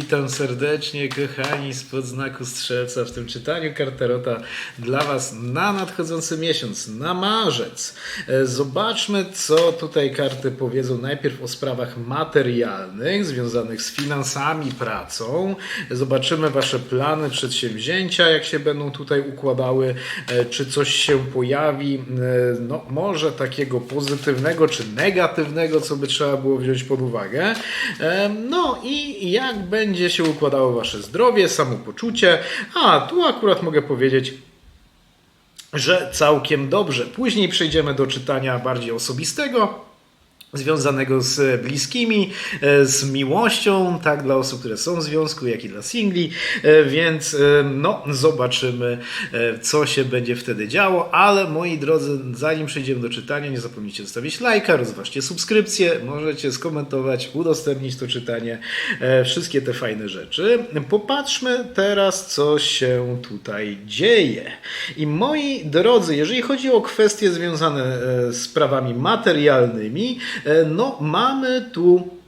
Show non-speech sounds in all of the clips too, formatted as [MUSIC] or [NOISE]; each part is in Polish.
Witam serdecznie, kochani, spod znaku strzelca w tym czytaniu karterota dla Was na nadchodzący miesiąc, na marzec. E, Zobaczmy, co tutaj karty powiedzą najpierw o sprawach materialnych związanych z finansami, pracą. Zobaczymy Wasze plany, przedsięwzięcia, jak się będą tutaj układały, e, czy coś się pojawi, e, no może takiego pozytywnego czy negatywnego, co by trzeba było wziąć pod uwagę. No i jak będzie się układało Wasze zdrowie, samopoczucie. A tu akurat mogę powiedzieć, że całkiem dobrze. Później przejdziemy do czytania bardziej osobistego. Związanego z bliskimi, e, z miłością, tak dla osób, które są w związku, jak i dla singli, E, więc e, no, zobaczymy, e, co się będzie wtedy działo. Ale moi drodzy, zanim przejdziemy do czytania, nie zapomnijcie zostawić lajka, rozważcie subskrypcję, możecie skomentować, udostępnić to czytanie, e, wszystkie te fajne rzeczy. Popatrzmy teraz, co się tutaj dzieje. I moi drodzy, jeżeli chodzi o kwestie związane e, z prawami materialnymi, e, no mamy tu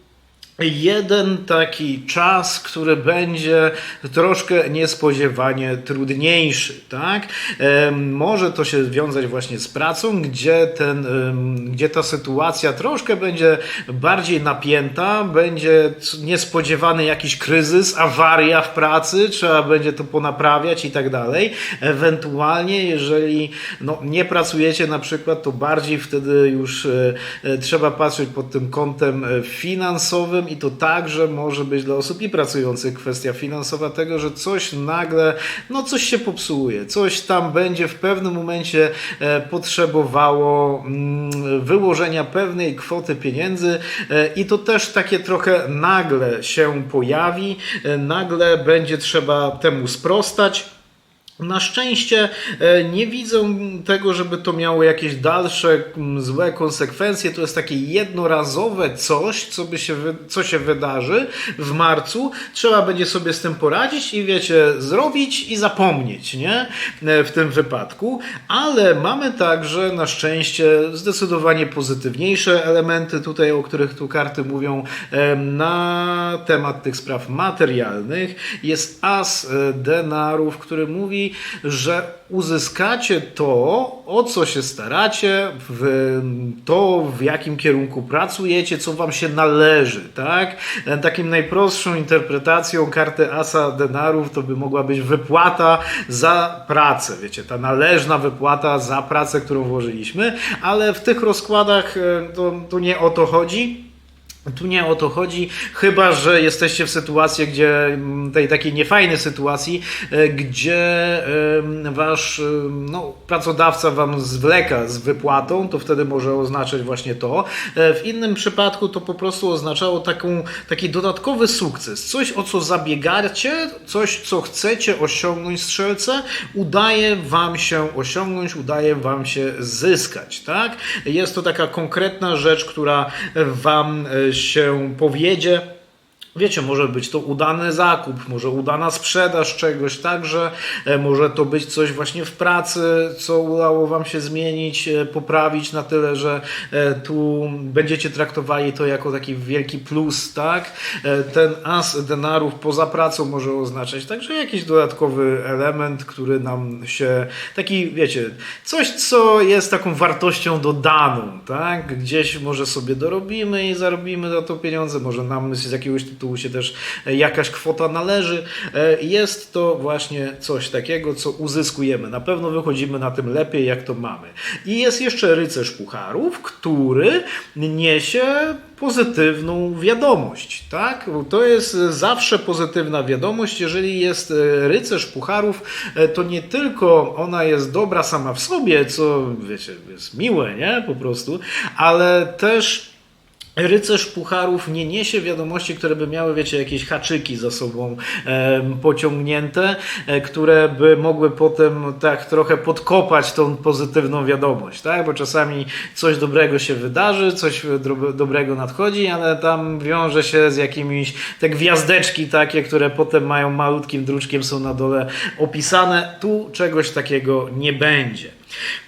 jeden taki czas, który będzie troszkę niespodziewanie trudniejszy, tak? Może to się wiązać właśnie z pracą, gdzie, ten, gdzie ta sytuacja troszkę będzie bardziej napięta, będzie niespodziewany jakiś kryzys, awaria w pracy, trzeba będzie to ponaprawiać i tak dalej. Ewentualnie, jeżeli no, nie pracujecie na przykład, to bardziej wtedy już e, e, trzeba patrzeć pod tym kątem e, finansowym i to także może być dla osób i pracujących kwestia finansowa tego, że coś nagle, no coś się popsuje, coś tam będzie w pewnym momencie e, potrzebowało mm, wyłożenia pewnej kwoty pieniędzy e, i to też takie trochę nagle się pojawi, e, nagle będzie trzeba temu sprostać. Na szczęście e, nie widzę tego, żeby to miało jakieś dalsze złe konsekwencje. To jest takie jednorazowe coś, co, by się, co się wydarzy w marcu. Trzeba będzie sobie z tym poradzić i wiecie, zrobić i zapomnieć, nie? E, W tym wypadku. Ale mamy także na szczęście zdecydowanie pozytywniejsze elementy tutaj, o których tu karty mówią e, na temat tych spraw materialnych. Jest as denarów, który mówi, że uzyskacie to, o co się staracie, w to, w jakim kierunku pracujecie, co wam się należy, tak? Takim najprostszą interpretacją karty asa denarów to by mogła być wypłata za pracę, wiecie, ta należna wypłata za pracę, którą włożyliśmy, ale w tych rozkładach e, to, to nie o to chodzi. Tu nie o to chodzi, chyba że jesteście w sytuacji, gdzie mm, tej takiej niefajnej sytuacji, e, gdzie wasz em, no, pracodawca wam zwleka z wypłatą, to wtedy może oznaczać właśnie to. E, W innym przypadku to po prostu oznaczało taką, taki dodatkowy sukces, coś o co zabiegacie, coś co chcecie osiągnąć strzelce, udaje wam się osiągnąć, udaje wam się zyskać, tak? Jest to taka konkretna rzecz, która wam e, się powiedzie. Wiecie, może być to udany zakup, może udana sprzedaż czegoś, także e, może to być coś właśnie w pracy, co udało Wam się zmienić, e, poprawić na tyle, że e, tu będziecie traktowali to jako taki wielki plus, tak? Ten as denarów poza pracą może oznaczać także jakiś dodatkowy element, który nam się, taki wiecie, coś, co jest taką wartością dodaną, tak? Gdzieś może sobie dorobimy i zarobimy za to pieniądze, może nam z jakiegoś tytułu się też e, jakaś kwota należy. E, Jest to właśnie coś takiego, co uzyskujemy. Na pewno wychodzimy na tym lepiej, jak to mamy. I jest jeszcze rycerz pucharów, który niesie pozytywną wiadomość, tak? To jest zawsze pozytywna wiadomość, jeżeli jest e, rycerz pucharów, to nie tylko ona jest dobra sama w sobie, co wiecie, jest miłe, nie? Po prostu, ale też Rycerz Pucharów nie niesie wiadomości, które by miały, wiecie, jakieś haczyki za sobą em, pociągnięte, e, które by mogły potem tak trochę podkopać tą pozytywną wiadomość, tak? Bo czasami coś dobrego się wydarzy, coś dro- dobrego nadchodzi, ale tam wiąże się z jakimiś, te gwiazdeczki takie, które potem mają malutkim druczkiem, są na dole opisane. Tu czegoś takiego nie będzie.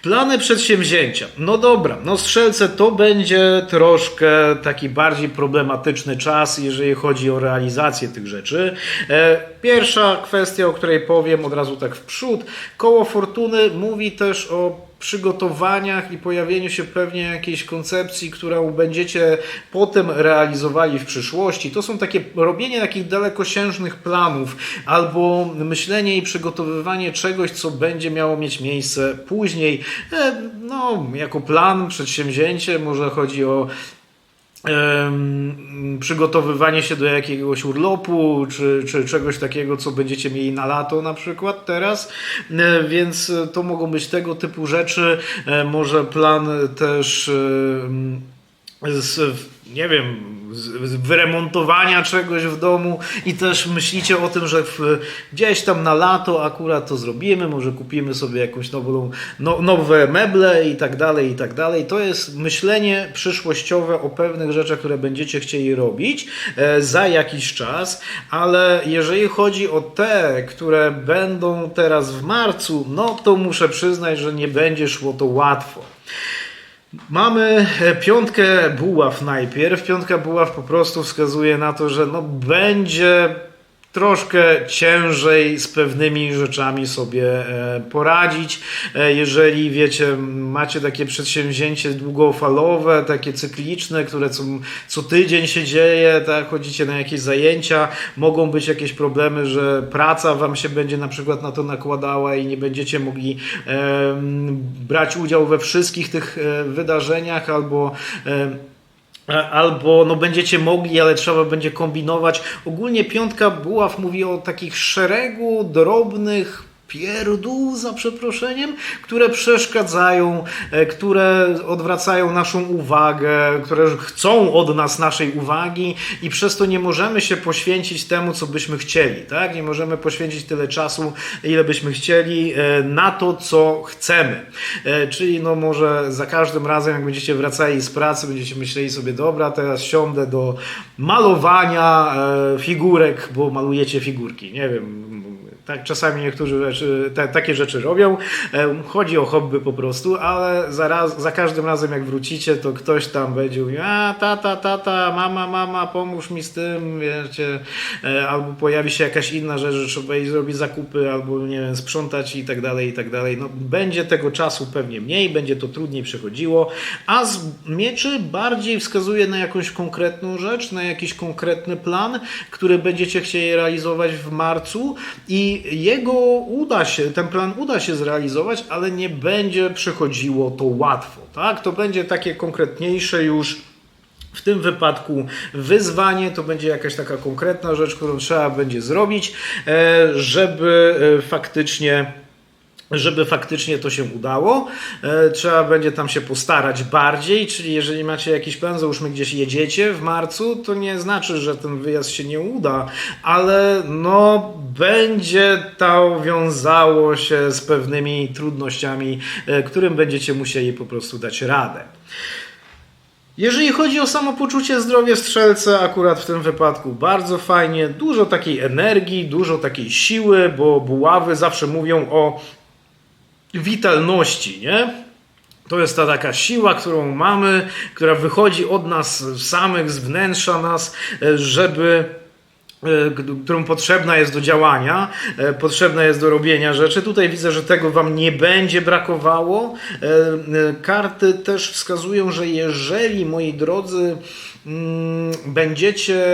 Plany przedsięwzięcia. No dobra, no strzelce to będzie troszkę taki bardziej problematyczny czas, jeżeli chodzi o realizację tych rzeczy. E, Pierwsza kwestia, o której powiem od razu tak w przód. Koło Fortuny mówi też o przygotowaniach i pojawieniu się pewnie jakiejś koncepcji, którą będziecie potem realizowali w przyszłości. To są takie robienie takich dalekosiężnych planów albo myślenie i przygotowywanie czegoś, co będzie miało mieć miejsce później. E, No, jako plan, przedsięwzięcie, może chodzi o przygotowywanie się do jakiegoś urlopu, czy, czy czegoś takiego, co będziecie mieli na lato na przykład teraz, E, więc to mogą być tego typu rzeczy. E, Może plan też z, nie wiem, wyremontowania czegoś w domu i też myślicie o tym, że w, gdzieś tam na lato akurat to zrobimy, może kupimy sobie jakąś nową, no, nowe meble i tak dalej, i tak dalej. To jest myślenie przyszłościowe o pewnych rzeczach, które będziecie chcieli robić e, za jakiś czas, ale jeżeli chodzi o te, które będą teraz w marcu, no to muszę przyznać, że nie będzie szło to łatwo. Mamy e, piątkę buław najpierw. Piątka buław po prostu wskazuje na to, że no będzie troszkę ciężej z pewnymi rzeczami sobie e, poradzić. E, Jeżeli wiecie, macie takie przedsięwzięcie długofalowe, takie cykliczne, które co, co tydzień się dzieje, tak, chodzicie na jakieś zajęcia, mogą być jakieś problemy, że praca wam się będzie na przykład na to nakładała i nie będziecie mogli em, brać udziału we wszystkich tych e, wydarzeniach albo E, Albo no będziecie mogli, ale trzeba będzie kombinować. Ogólnie piątka buław mówi o takich szeregu drobnych pierdół za przeproszeniem, które przeszkadzają, e, które odwracają naszą uwagę, które chcą od nas naszej uwagi i przez to nie możemy się poświęcić temu, co byśmy chcieli, tak? Nie możemy poświęcić tyle czasu, ile byśmy chcieli e, na to, co chcemy. E, Czyli no może za każdym razem, jak będziecie wracali z pracy, będziecie myśleli sobie, dobra, teraz siądę do malowania figurek, bo malujecie figurki. Nie wiem, tak, czasami niektórzy rzeczy, te, takie rzeczy robią. Chodzi o hobby po prostu, ale zaraz, za każdym razem jak wrócicie, to ktoś tam będzie mówił, a tata, tata, mama, mama, pomóż mi z tym, wiecie, e, albo pojawi się jakaś inna rzecz, że trzeba iść zrobić zakupy, albo nie wiem, sprzątać i tak dalej, i tak dalej. No, będzie tego czasu pewnie mniej, będzie to trudniej przechodziło, a z mieczy bardziej wskazuje na jakąś konkretną rzecz, na jakiś konkretny plan, który będziecie chcieli realizować w marcu i jego uda się, ten plan uda się zrealizować, ale nie będzie przechodziło to łatwo, tak? To będzie takie konkretniejsze już w tym wypadku wyzwanie to będzie jakaś taka konkretna rzecz, którą trzeba będzie zrobić, e, żeby e, faktycznie żeby faktycznie to się udało, e, trzeba będzie tam się postarać bardziej, czyli jeżeli macie jakiś plan, załóżmy gdzieś jedziecie w marcu, to nie znaczy, że ten wyjazd się nie uda, ale no będzie to wiązało się z pewnymi trudnościami, e, którym będziecie musieli po prostu dać radę. Jeżeli chodzi o samopoczucie, zdrowie strzelca, akurat w tym wypadku bardzo fajnie, dużo takiej energii, dużo takiej siły, bo buławy zawsze mówią o witalności, nie? To jest ta taka siła, którą mamy, która wychodzi od nas samych, z wnętrza nas, e, żeby e, którą potrzebna jest do działania, e, potrzebna jest do robienia rzeczy. Tutaj widzę, że tego Wam nie będzie brakowało. Karty też wskazują, że jeżeli, moi drodzy, mm, będziecie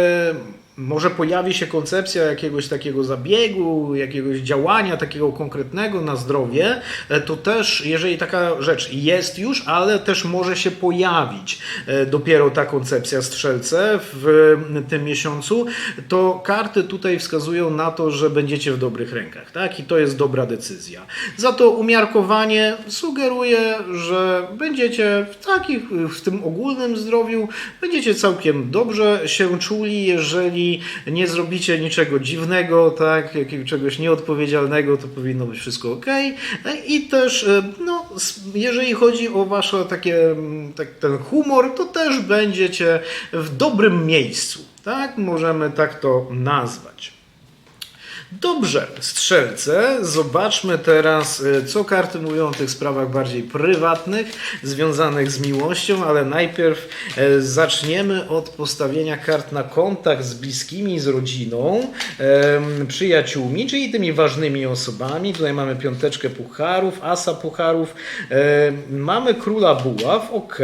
może pojawi się koncepcja jakiegoś takiego zabiegu, jakiegoś działania takiego konkretnego na zdrowie, e, to też, jeżeli taka rzecz jest już, ale też może się pojawić e, dopiero ta koncepcja strzelce w tym miesiącu, to karty tutaj wskazują na to, że będziecie w dobrych rękach, tak? I to jest dobra decyzja. Za to umiarkowanie sugeruje, że będziecie w takich, w tym ogólnym zdrowiu, będziecie całkiem dobrze się czuli, jeżeli nie zrobicie niczego dziwnego, tak, czegoś nieodpowiedzialnego, to powinno być wszystko ok. I też, e, no, jeżeli chodzi o wasze takie, mm, tak, ten humor, to też będziecie w dobrym miejscu, tak, możemy tak to nazwać. Dobrze, strzelce, zobaczmy teraz, e, co karty mówią o tych sprawach bardziej prywatnych, związanych z miłością, ale najpierw e, zaczniemy od postawienia kart na kontakt z bliskimi, z rodziną, przyjaciółmi, czyli tymi ważnymi osobami. Tutaj mamy piąteczkę pucharów, asa pucharów, mamy króla buław, ok,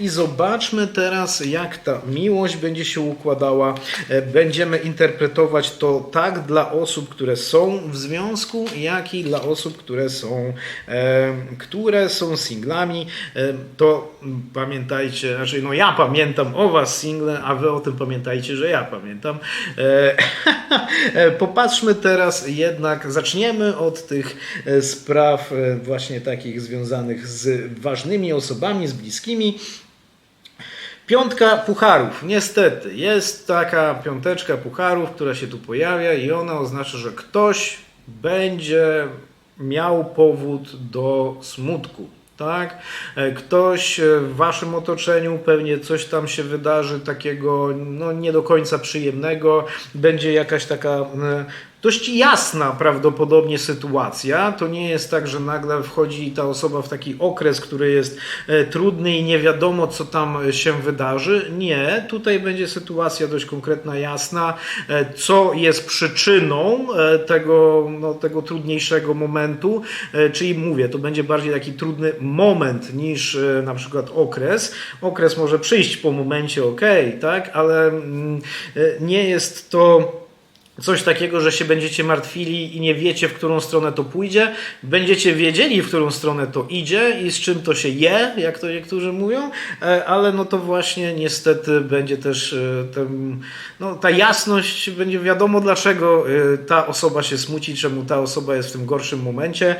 i zobaczmy teraz, jak ta miłość będzie się układała. E, Będziemy interpretować to tak dla osób, które są w związku, jak i dla osób, które są, e, które są singlami. E, to pamiętajcie, znaczy no ja pamiętam o was single, a wy o tym pamiętajcie, że ja pamiętam. E, [LAUGHS] Popatrzmy teraz jednak, zaczniemy od tych spraw właśnie takich związanych z ważnymi osobami, z bliskimi. Piątka pucharów. Niestety, jest taka piąteczka pucharów, która się tu pojawia i ona oznacza, że ktoś będzie miał powód do smutku. Tak? E, Ktoś e, w waszym otoczeniu pewnie coś tam się wydarzy takiego no, nie do końca przyjemnego. Będzie jakaś taka e, dość jasna prawdopodobnie sytuacja. To nie jest tak, że nagle wchodzi ta osoba w taki okres, który jest e, trudny i nie wiadomo, co tam się wydarzy. Nie, tutaj będzie sytuacja dość konkretna, jasna, e, co jest przyczyną e, tego, no, tego trudniejszego momentu. Czyli mówię, to będzie bardziej taki trudny moment niż na przykład okres. Okres może przyjść po momencie, ok, tak, ale mm, nie jest to coś takiego, że się będziecie martwili i nie wiecie, w którą stronę to pójdzie. Będziecie wiedzieli, w którą stronę to idzie i z czym to się je, jak to niektórzy mówią, e, ale no to właśnie niestety będzie też e, ten, no, ta jasność, będzie wiadomo dlaczego e, ta osoba się smuci, czemu ta osoba jest w tym gorszym momencie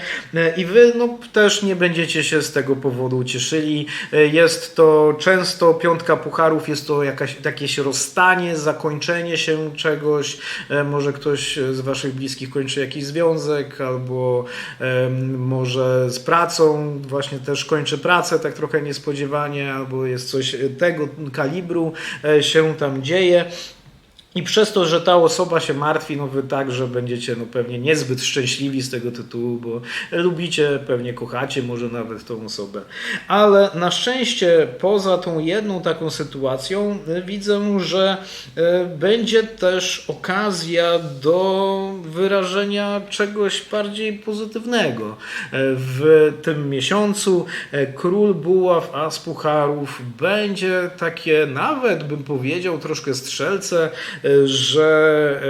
i wy no, też nie będziecie się z tego powodu cieszyli. Jest to często piątka pucharów, jest to jakaś, jakieś rozstanie, zakończenie się czegoś, może ktoś z waszych bliskich kończy jakiś związek, albo może z pracą, właśnie też kończy pracę tak trochę niespodziewanie, albo jest coś tego kalibru e, się tam dzieje. I przez to, że ta osoba się martwi, no wy także będziecie no pewnie niezbyt szczęśliwi z tego tytułu, bo lubicie, pewnie kochacie może nawet tą osobę. Ale na szczęście poza tą jedną taką sytuacją y, widzę, że y, będzie też okazja do wyrażenia czegoś bardziej pozytywnego. Y, W tym miesiącu król buław, as pucharów będzie takie nawet bym powiedział troszkę strzelce, że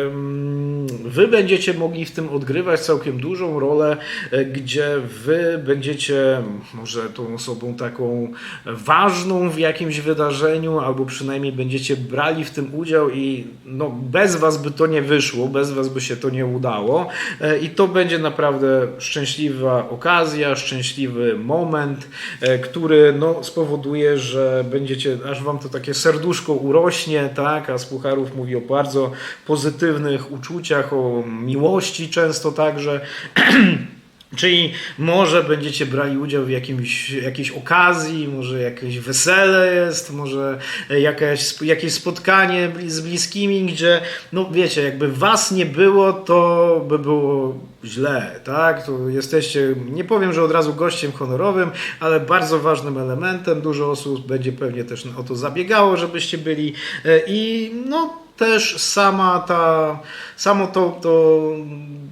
wy będziecie mogli w tym odgrywać całkiem dużą rolę, y, gdzie wy będziecie może tą osobą taką ważną w jakimś wydarzeniu, albo przynajmniej będziecie brali w tym udział i no, bez was by to nie wyszło, bez was by się to nie udało. E, i to będzie naprawdę szczęśliwa okazja, szczęśliwy moment, e, który no, spowoduje, że będziecie, aż wam to takie serduszko urośnie, tak, a z Pucharów mówi o bardzo pozytywnych uczuciach, o miłości często także. [CLEARS THROAT] Czyli może będziecie brali udział w jakimś, jakiejś okazji, może jakieś wesele jest, może jakaś, jakieś spotkanie z bliskimi, gdzie, no wiecie, jakby was nie było, to by było źle, tak? To jesteście, nie powiem, że od razu gościem honorowym, ale bardzo ważnym elementem. Dużo osób będzie pewnie też o to zabiegało, żebyście byli E, i no też sama ta, samo to, to,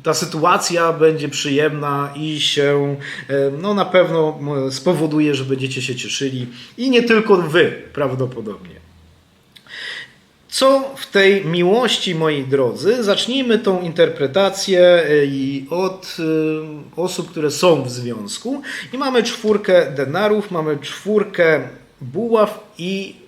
ta sytuacja będzie przyjemna i się e, no, na pewno m, spowoduje, że będziecie się cieszyli i nie tylko wy prawdopodobnie. Co w tej miłości, moi drodzy? Zacznijmy tą interpretację e, od e, osób, które są w związku. I mamy czwórkę denarów, mamy czwórkę buław i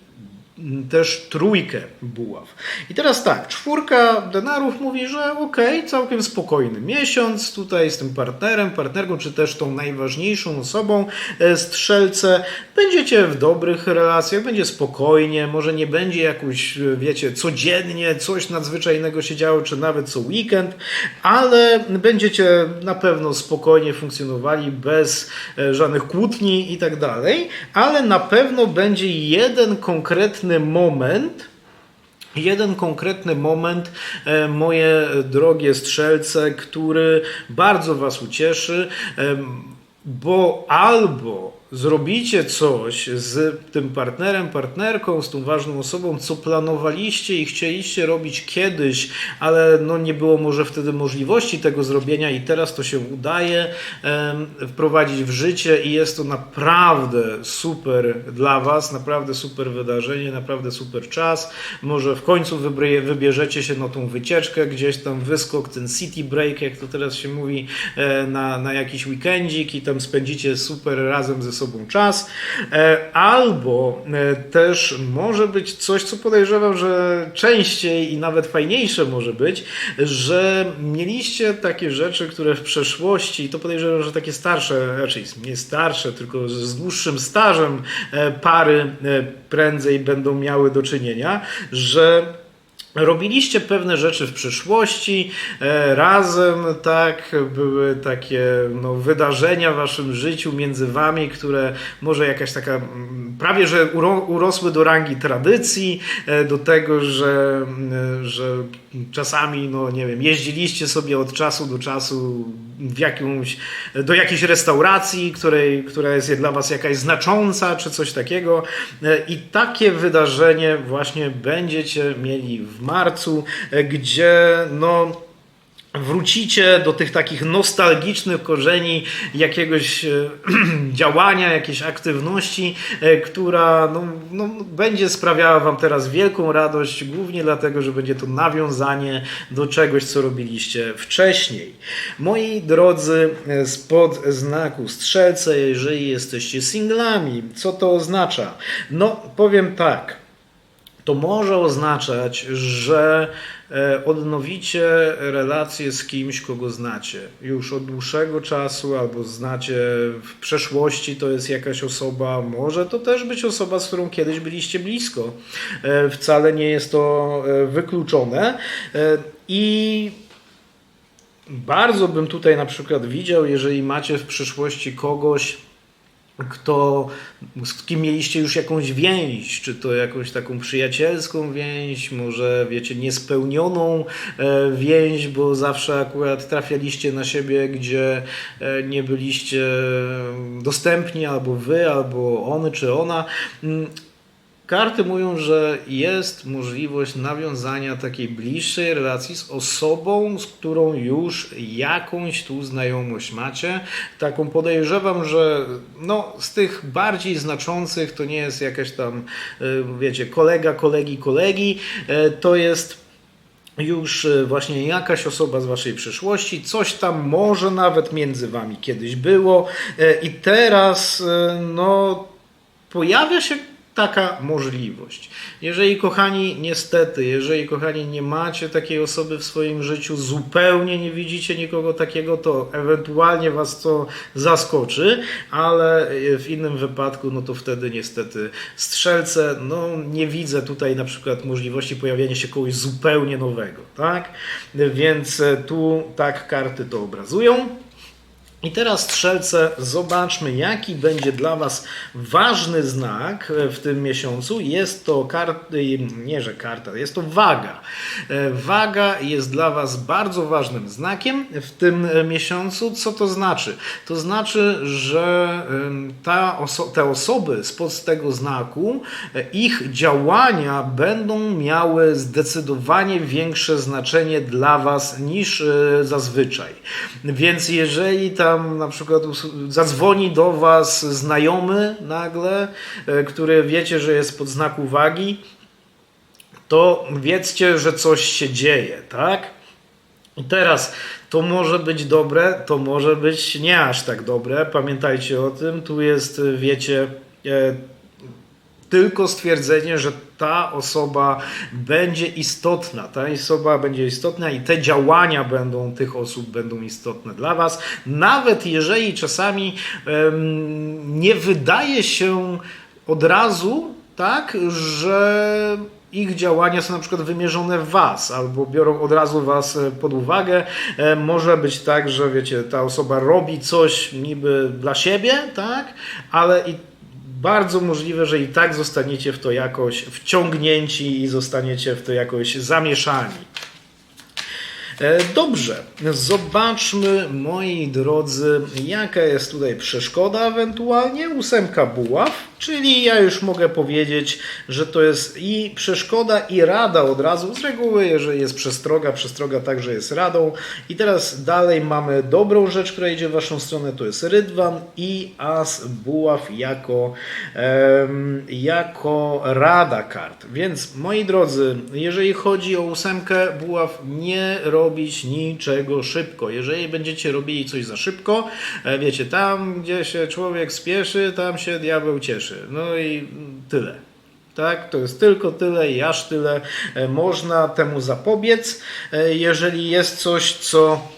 też trójkę buław. I teraz tak, czwórka denarów mówi, że okej, całkiem spokojny miesiąc tutaj z tym partnerem, partnerką, czy też tą najważniejszą osobą, e, strzelce, będziecie w dobrych relacjach, będzie spokojnie, może nie będzie jakoś, e, wiecie, codziennie coś nadzwyczajnego się działo, czy nawet co weekend, ale będziecie na pewno spokojnie funkcjonowali bez e, żadnych kłótni i tak dalej, ale na pewno będzie jeden konkretny moment, jeden konkretny moment, e, moje drogie strzelce, który bardzo Was ucieszy, em, bo albo zrobicie coś z tym partnerem, partnerką, z tą ważną osobą, co planowaliście i chcieliście robić kiedyś, ale no nie było może wtedy możliwości tego zrobienia i teraz to się udaje wprowadzić w życie i jest to naprawdę super dla Was, naprawdę super wydarzenie, naprawdę super czas. Może w końcu wybierzecie się na tą wycieczkę, gdzieś tam wyskok, ten city break, jak to teraz się mówi, e, na, na jakiś weekendzik i tam spędzicie super razem ze sobą czas. E, Albo e, też może być coś, co podejrzewam, że częściej i nawet fajniejsze może być, że mieliście takie rzeczy, które w przeszłości, to podejrzewam, że takie starsze, raczej nie starsze, tylko z dłuższym stażem e, pary prędzej będą miały do czynienia, że Robiliście pewne rzeczy w przyszłości e, razem, tak, były takie no, wydarzenia w waszym życiu między wami, które może jakaś taka mm, prawie że uro, urosły do rangi tradycji, e, do tego, że, mm, że czasami, no nie wiem, jeździliście sobie od czasu do czasu w jakąś, do jakiejś restauracji, której, która jest dla was jakaś znacząca, czy coś takiego. E, I takie wydarzenie właśnie będziecie mieli w marcu, e, gdzie no wrócicie do tych takich nostalgicznych korzeni jakiegoś e, [CLEARS THROAT] działania, jakiejś aktywności, e, która no, no, będzie sprawiała Wam teraz wielką radość, głównie dlatego, że będzie to nawiązanie do czegoś, co robiliście wcześniej. Moi drodzy, e, spod znaku strzelce, jeżeli jesteście singlami, co to oznacza? No, powiem tak to może oznaczać, że e, odnowicie relację z kimś, kogo znacie już od dłuższego czasu, albo znacie w przeszłości, to jest jakaś osoba, może to też być osoba, z którą kiedyś byliście blisko. E, Wcale nie jest to e, wykluczone. I bardzo bym tutaj na przykład widział, jeżeli macie w przyszłości kogoś, kto, z kim mieliście już jakąś więź, czy to jakąś taką przyjacielską więź, może wiecie, niespełnioną e, więź, bo zawsze akurat trafialiście na siebie, gdzie e, nie byliście dostępni, albo wy, albo on, czy ona. Karty mówią, że jest możliwość nawiązania takiej bliższej relacji z osobą, z którą już jakąś tu znajomość macie. Taką podejrzewam, że no, z tych bardziej znaczących to nie jest jakaś tam, y, wiecie, kolega, kolegi, kolegi. E, To jest już e, właśnie jakaś osoba z waszej przyszłości, coś tam może nawet między wami kiedyś było e, i teraz e, no pojawia się taka możliwość. Jeżeli kochani, niestety, jeżeli kochani nie macie takiej osoby w swoim życiu, zupełnie nie widzicie nikogo takiego, to ewentualnie was to zaskoczy, ale w innym wypadku, no to wtedy niestety strzelce, no nie widzę tutaj na przykład możliwości pojawienia się kogoś zupełnie nowego, tak? Więc tu tak karty to obrazują. I teraz strzelce, zobaczmy, jaki będzie dla Was ważny znak w tym miesiącu. Jest to karta, nie że karta, jest to waga. E, Waga jest dla Was bardzo ważnym znakiem w tym miesiącu. Co to znaczy? To znaczy, że ta oso- te osoby spod tego znaku, e, ich działania będą miały zdecydowanie większe znaczenie dla Was niż e, zazwyczaj. Więc jeżeli tam na przykład zadzwoni do Was znajomy nagle, e, który wiecie, że jest pod znak uwagi, to wiedzcie, że coś się dzieje, tak? I teraz to może być dobre, to może być nie aż tak dobre. Pamiętajcie o tym. Tu jest, wiecie, e, tylko stwierdzenie, że ta osoba będzie istotna, ta osoba będzie istotna i te działania będą tych osób będą istotne dla Was, nawet jeżeli czasami em, nie wydaje się od razu, tak, że ich działania są na przykład wymierzone w Was, albo biorą od razu Was e, pod uwagę. E, Może być tak, że wiecie, ta osoba robi coś niby dla siebie, tak, ale i bardzo możliwe, że i tak zostaniecie w to jakoś wciągnięci i zostaniecie w to jakoś zamieszani. E, Dobrze, zobaczmy, moi drodzy, jaka jest tutaj przeszkoda ewentualnie. Ósemka buław, czyli ja już mogę powiedzieć, że to jest i przeszkoda, i rada od razu. Z reguły, jeżeli jest przestroga, przestroga także jest radą. I teraz dalej mamy dobrą rzecz, która idzie w Waszą stronę, to jest rydwan i as buław jako, em, jako rada kart. Więc, moi drodzy, jeżeli chodzi o ósemkę buław, nie robić niczego szybko. Jeżeli będziecie robili coś za szybko, e, wiecie, tam gdzie się człowiek spieszy, tam się diabeł cieszy. No i tyle. Tak, to jest tylko tyle i aż tyle. E, Można temu zapobiec, e, jeżeli jest coś, co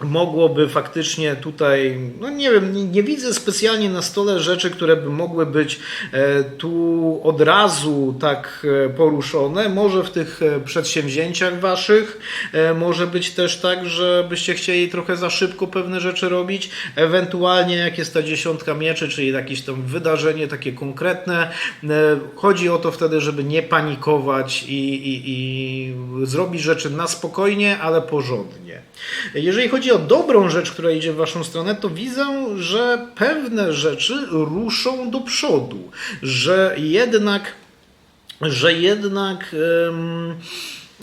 mogłoby faktycznie tutaj, no nie wiem, nie, nie widzę specjalnie na stole rzeczy, które by mogły być e, tu od razu tak e, poruszone. Może w tych e, przedsięwzięciach waszych, może być też tak, że byście chcieli trochę za szybko pewne rzeczy robić. Ewentualnie jak jest ta dziesiątka mieczy, czyli jakieś tam wydarzenie takie konkretne, chodzi o to wtedy, żeby nie panikować i, i, i zrobić rzeczy na spokojnie, ale porządnie. Jeżeli chodzi o dobrą rzecz, która idzie w Waszą stronę, to widzę, że pewne rzeczy ruszą do przodu, że jednak, że jednak. em,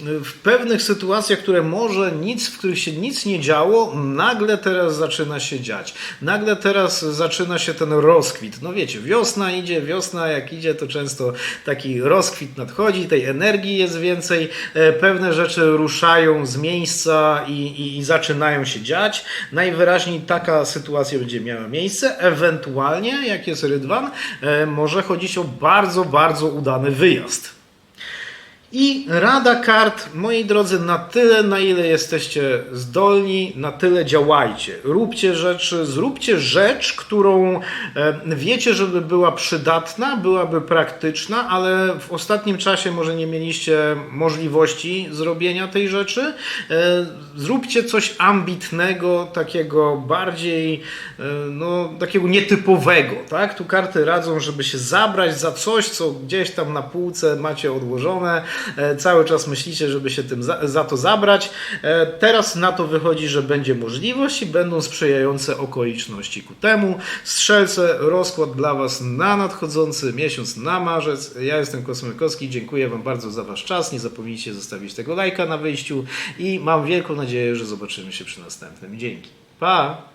w pewnych sytuacjach, które może nic, w których się nic nie działo, nagle teraz zaczyna się dziać. Nagle teraz zaczyna się ten rozkwit. No wiecie, wiosna idzie, wiosna jak idzie, to często taki rozkwit nadchodzi, tej energii jest więcej, e, pewne rzeczy ruszają z miejsca i, i, i zaczynają się dziać. Najwyraźniej taka sytuacja będzie miała miejsce. Ewentualnie, jak jest rydwan, e, może chodzić o bardzo, bardzo udany wyjazd. I rada kart, moi drodzy, na tyle, na ile jesteście zdolni, na tyle działajcie. Róbcie rzeczy, zróbcie rzecz, którą e, wiecie, żeby była przydatna, byłaby praktyczna, ale w ostatnim czasie może nie mieliście możliwości zrobienia tej rzeczy. E, Zróbcie coś ambitnego, takiego bardziej, e, no, takiego nietypowego, tak? Tu karty radzą, żeby się zabrać za coś, co gdzieś tam na półce macie odłożone, cały czas myślicie, żeby się tym za, za to zabrać. E, Teraz na to wychodzi, że będzie możliwość i będą sprzyjające okoliczności ku temu. Strzelce, rozkład dla Was na nadchodzący miesiąc, na marzec. Ja jestem Kosmykowski, dziękuję Wam bardzo za Wasz czas. Nie zapomnijcie zostawić tego lajka na wyjściu i mam wielką nadzieję, że zobaczymy się przy następnym. Dzięki. Pa!